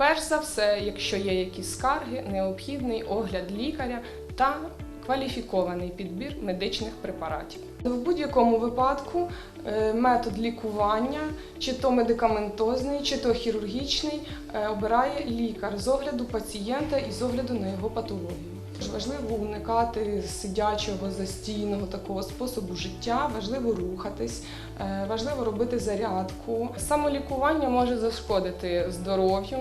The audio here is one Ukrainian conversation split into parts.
Перш за все, якщо є якісь скарги, необхідний огляд лікаря та кваліфікований підбір медичних препаратів. В будь-якому випадку е, метод лікування, чи то медикаментозний, чи то хірургічний, е, обирає лікар з огляду пацієнта і з огляду на його патологію. Важливо уникати сидячого застійного такого способу життя, важливо рухатись, е, важливо робити зарядку. Самолікування може зашкодити здоров'ю.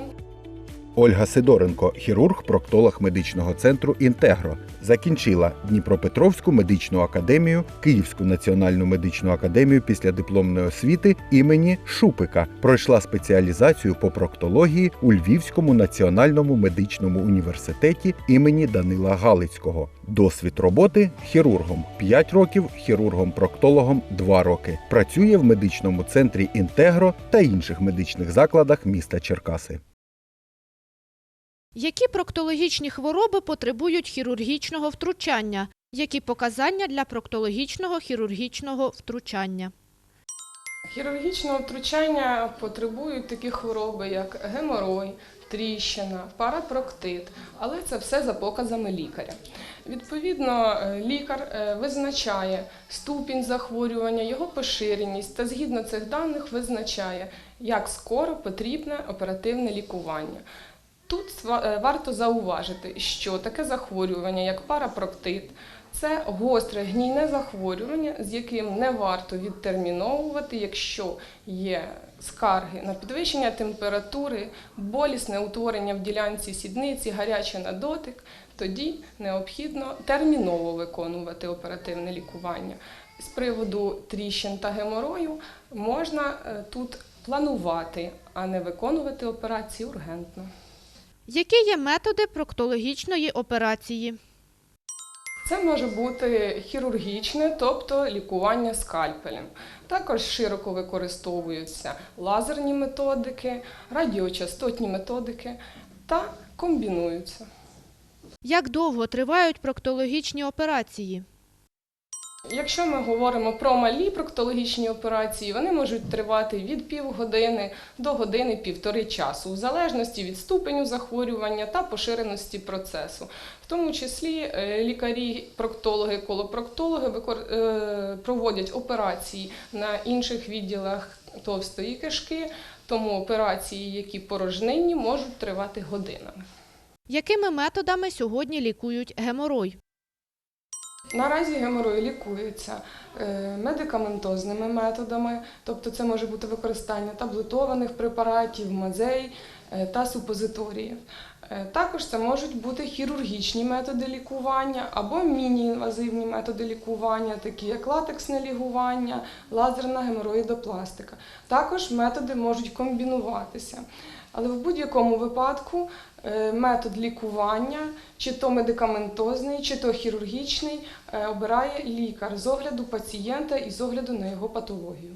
Ольга Сидоренко, хірург-проктолог медичного центру Інтегро, закінчила Дніпропетровську медичну академію, Київську національну медичну академію після дипломної освіти імені Шупика. Пройшла спеціалізацію по проктології у Львівському національному медичному університеті імені Данила Галицького. Досвід роботи хірургом 5 років, хірургом-проктологом 2 роки. Працює в медичному центрі Інтегро та інших медичних закладах міста Черкаси. Які проктологічні хвороби потребують хірургічного втручання? Які показання для проктологічного хірургічного втручання? Хірургічного втручання потребують такі хвороби, як геморой, тріщина, парапроктит, але це все за показами лікаря. Відповідно, е, лікар е, визначає ступінь захворювання, його поширеність та згідно цих даних визначає, як скоро потрібне оперативне лікування. Тут е, варто зауважити, що таке захворювання, як парапроктит, це гостре гнійне захворювання, з яким не варто відтерміновувати, якщо є скарги на підвищення температури, болісне утворення в ділянці сідниці, гаряче на дотик, тоді необхідно терміново виконувати оперативне лікування. З приводу тріщин та геморою можна е, тут планувати, а не виконувати операції ургентно. Які є методи проктологічної операції? Це може бути хірургічне, тобто лікування скальпелем. Також широко використовуються лазерні методики, радіочастотні методики та комбінуються. Як довго тривають проктологічні операції? Якщо ми говоримо про малі проктологічні операції, вони можуть тривати від півгодини до години півтори часу, в залежності від ступеню захворювання та поширеності процесу. В тому числі е, лікарі, проктологи, колопроктологи е, проводять операції на інших відділах товстої кишки, тому операції, які порожнинні, можуть тривати годинами. Якими методами сьогодні лікують геморой? Наразі геморой лікується е, медикаментозними методами, тобто це може бути використання таблетованих препаратів, мазей е, та супозиторіїв. Е, Також це можуть бути хірургічні методи лікування або міні-інвазивні методи лікування, такі як латексне лікування, лазерна гемороїдопластика. Також методи можуть комбінуватися. Але в будь-якому випадку е, метод лікування, чи то медикаментозний, чи то хірургічний, е, обирає лікар з огляду пацієнта і з огляду на його патологію.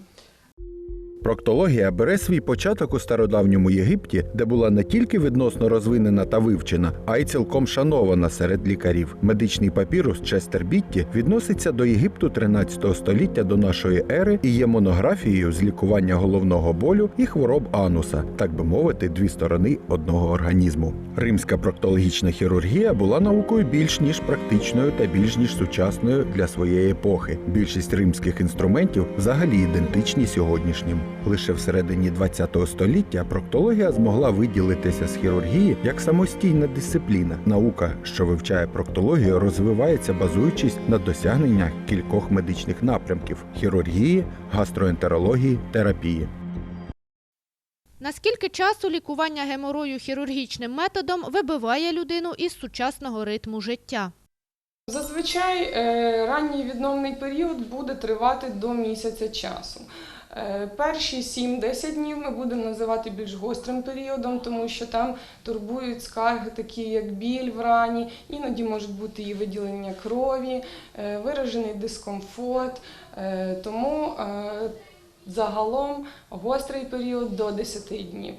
Проктологія бере свій початок у стародавньому Єгипті, де була не тільки відносно розвинена та вивчена, а й цілком шанована серед лікарів. Медичний папірус Честер Бітті відноситься до Єгипту 13 століття до нашої ери і є монографією з лікування головного болю і хвороб ануса, так би мовити, дві сторони одного організму. Римська проктологічна хірургія була наукою більш ніж практичною та більш ніж сучасною для своєї епохи. Більшість римських інструментів взагалі ідентичні сьогоднішнім. Лише всередині ХХ століття проктологія змогла виділитися з хірургії як самостійна дисципліна. Наука, що вивчає проктологію, розвивається базуючись на досягненнях кількох медичних напрямків: хірургії, гастроентерології, терапії. Наскільки часу лікування геморою хірургічним методом вибиває людину із сучасного ритму життя? Зазвичай е, ранній відновний період буде тривати до місяця часу. Е, Перші 7-10 днів ми будемо називати більш гострим періодом, тому що там турбують скарги, такі як біль в рані, іноді можуть бути і виділення крові, е, виражений дискомфорт. Е, Тому загалом гострий період до 10 днів.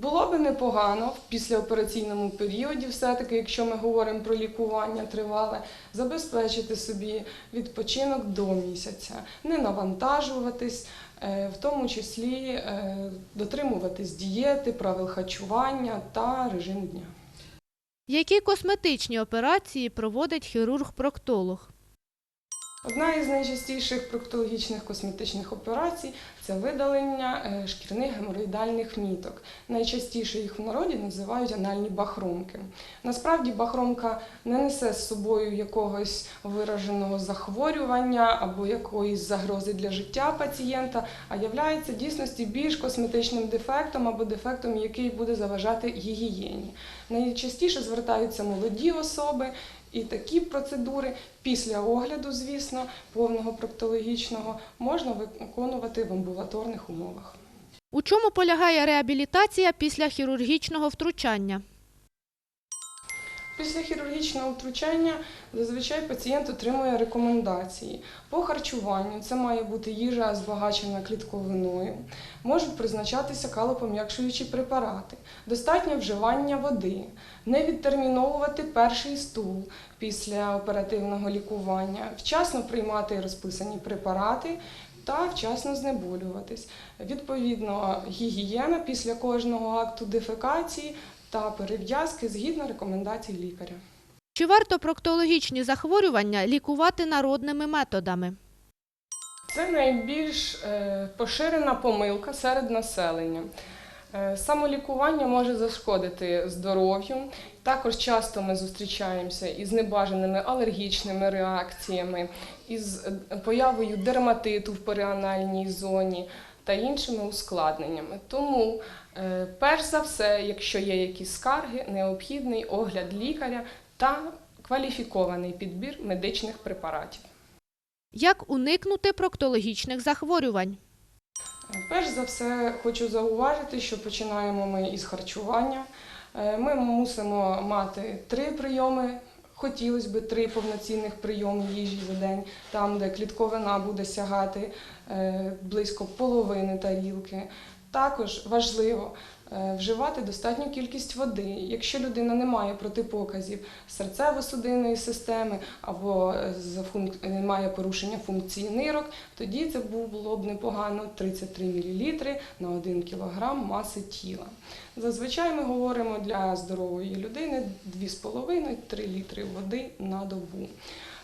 Було би непогано в післяопераційному періоді, все-таки, якщо ми говоримо про лікування тривале, забезпечити собі відпочинок до місяця, не навантажуватись, е, в тому числі е, дотримуватись дієти, правил харчування та режиму дня. Які косметичні операції проводить хірург-проктолог? Одна із найчастіших проктологічних косметичних операцій це видалення е, шкірних геморроїдальних міток. Найчастіше їх в народі називають анальні бахромки. Насправді бахромка не несе з собою якогось вираженого захворювання або якоїсь загрози для життя пацієнта, а являється дійсності більш косметичним дефектом або дефектом, який буде заважати гігієні. Найчастіше звертаються молоді особи, і такі процедури після огляду, звісно, повного проктологічного можна виконувати в амбулаторних умовах. У чому полягає реабілітація після хірургічного втручання? Після хірургічного втручання зазвичай пацієнт отримує рекомендації по харчуванню. Це має бути їжа збагачена клітковиною. Можуть призначатися калопом'якшуючі препарати, достатнє вживання води, не відтерміновувати перший стул після оперативного лікування, вчасно приймати розписані препарати. Та вчасно знеболюватись. Відповідно, гігієна після кожного акту дефекації та перев'язки згідно рекомендацій лікаря. Чи варто проктологічні захворювання лікувати народними методами? Це найбільш е, поширена помилка серед населення. Е, Самолікування може зашкодити здоров'ю. Також часто ми зустрічаємося із небажаними алергічними реакціями, із е, появою дерматиту в періанальній зоні та іншими ускладненнями. Тому, перш за все, якщо є якісь скарги, необхідний огляд лікаря та кваліфікований підбір медичних препаратів. Як уникнути проктологічних захворювань? Перш за все, хочу зауважити, що починаємо ми із харчування. Е, Ми мусимо мати три прийоми. Хотілося б три повноцінних прийоми їжі за день, там, де клітковина буде сягати е, близько половини тарілки. Також важливо е, вживати достатню кількість води. Якщо людина не має протипоказів серцево-судинної системи або е, е, має порушення функції нирок, тоді це було б непогано 33 мл на 1 кг маси тіла. Зазвичай ми говоримо для здорової людини 2,5-3 літри води на добу.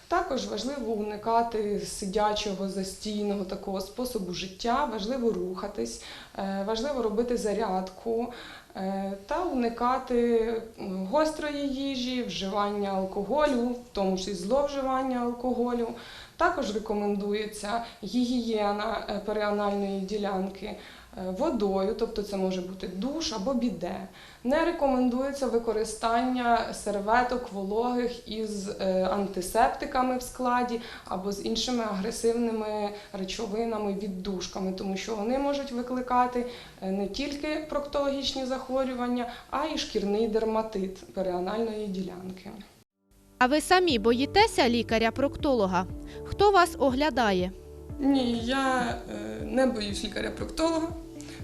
Також важливо уникати сидячого застійного такого способу життя, важливо рухатись, е, важливо робити зарядку е, та уникати гострої їжі, вживання алкоголю, в тому числі зловживання алкоголю. Також рекомендується гігієна е, періанальної ділянки водою, тобто це може бути душ або біде. Не рекомендується використання серветок вологих із е, антисептиками в складі або з іншими агресивними речовинами, віддушками, тому що вони можуть викликати е, не тільки проктологічні захворювання, а й шкірний дерматит періанальної ділянки. А ви самі боїтеся лікаря-проктолога? Хто вас оглядає? Ні, я е, не боюсь лікаря-проктолога.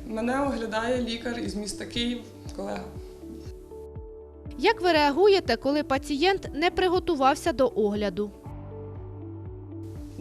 Мене оглядає лікар із міста Київ, колега. Як ви реагуєте, коли пацієнт не приготувався до огляду?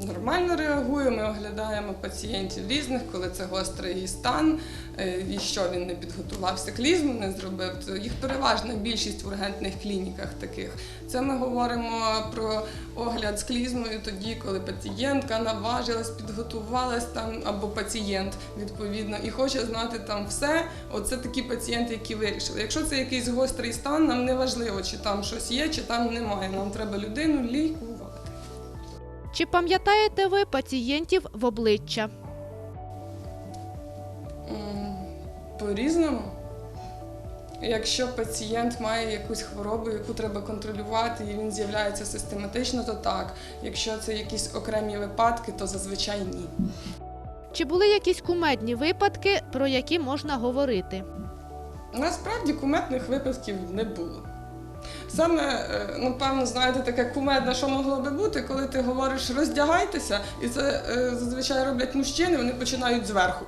Нормально реагуємо, ми оглядаємо пацієнтів різних, коли це гострий стан, е, і що він не підготувався, клізму не зробив. То їх переважна більшість в ургентних клініках таких. Це ми говоримо про огляд з клізмою тоді, коли пацієнтка наважилась, підготувалась там, або пацієнт відповідно, і хоче знати там все. Оце такі пацієнти, які вирішили. Якщо це якийсь гострий стан, нам не важливо, чи там щось є, чи там немає. Нам треба людину лікувати. Чи пам'ятаєте ви пацієнтів в обличчя? По-різному. Якщо пацієнт має якусь хворобу, яку треба контролювати, і він з'являється систематично, то так. Якщо це якісь окремі випадки, то зазвичай ні. Чи були якісь кумедні випадки, про які можна говорити? Насправді куметних випадків не було. Саме, напевно, ну, знаєте, таке кумедне, що могло би бути, коли ти говориш роздягайтеся, і це е, зазвичай роблять мужчини, вони починають зверху.